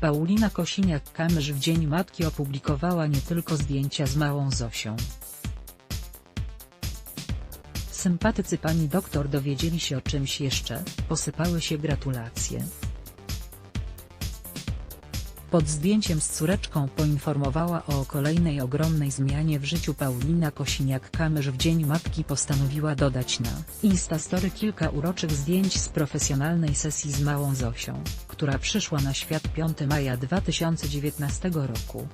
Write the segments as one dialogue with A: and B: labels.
A: Paulina Kosiniak-Kamysz w Dzień Matki opublikowała nie tylko zdjęcia z małą Zosią. Sympatycy pani doktor dowiedzieli się o czymś jeszcze, posypały się gratulacje. Pod zdjęciem z córeczką poinformowała o kolejnej ogromnej zmianie w życiu Paulina Kosiniak-Kamysz w Dzień Matki postanowiła dodać na Instastory kilka uroczych zdjęć z profesjonalnej sesji z małą Zosią, która przyszła na świat 5 maja 2019 roku.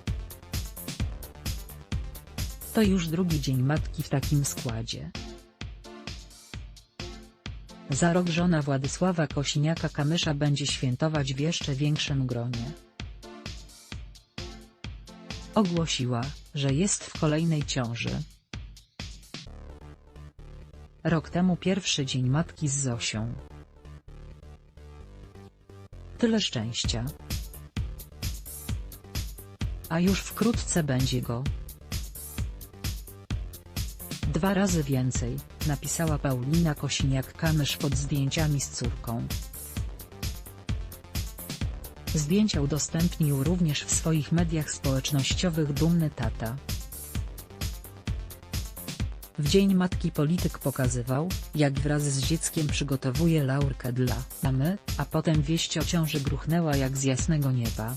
A: To już drugi Dzień Matki w takim składzie. Za rok żona Władysława Kosiniaka-Kamysza będzie świętować w jeszcze większym gronie. Ogłosiła, że jest w kolejnej ciąży. Rok temu pierwszy dzień matki z Zosią. Tyle szczęścia. A już wkrótce będzie go. Dwa razy więcej, napisała Paulina Kosiniak-Kamysz pod zdjęciami z córką. Zdjęcia udostępnił również w swoich mediach społecznościowych dumny tata. W Dzień Matki polityk pokazywał, jak wraz z dzieckiem przygotowuje laurkę dla mamy, a potem wieść o ciąży gruchnęła jak z jasnego nieba.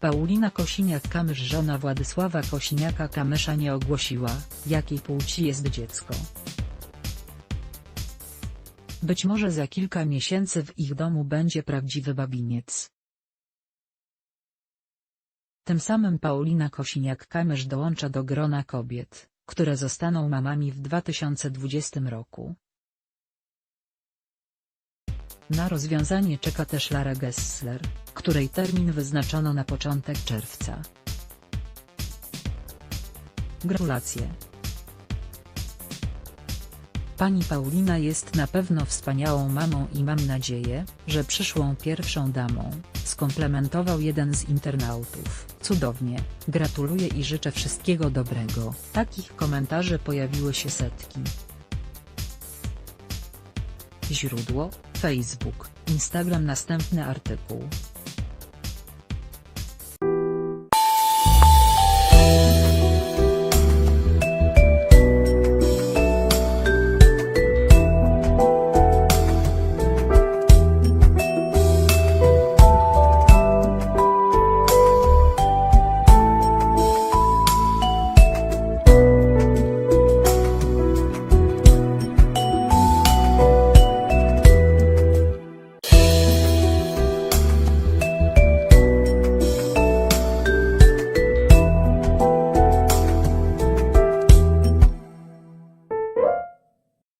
A: Paulina Kosiniak-Kamysz żona Władysława Kosiniaka-Kamysza nie ogłosiła, jakiej płci jest dziecko. Być może za kilka miesięcy w ich domu będzie prawdziwy babiniec. Tym samym Paulina Kosiniak-Kamysz dołącza do grona kobiet, które zostaną mamami w 2020 roku. Na rozwiązanie czeka też Lara Gessler, której termin wyznaczono na początek czerwca. Gratulacje. Pani Paulina jest na pewno wspaniałą mamą i mam nadzieję, że przyszłą pierwszą damą, skomplementował jeden z internautów. Cudownie, gratuluję i życzę wszystkiego dobrego. Takich komentarzy pojawiły się setki. Źródło, Facebook, Instagram Następny artykuł.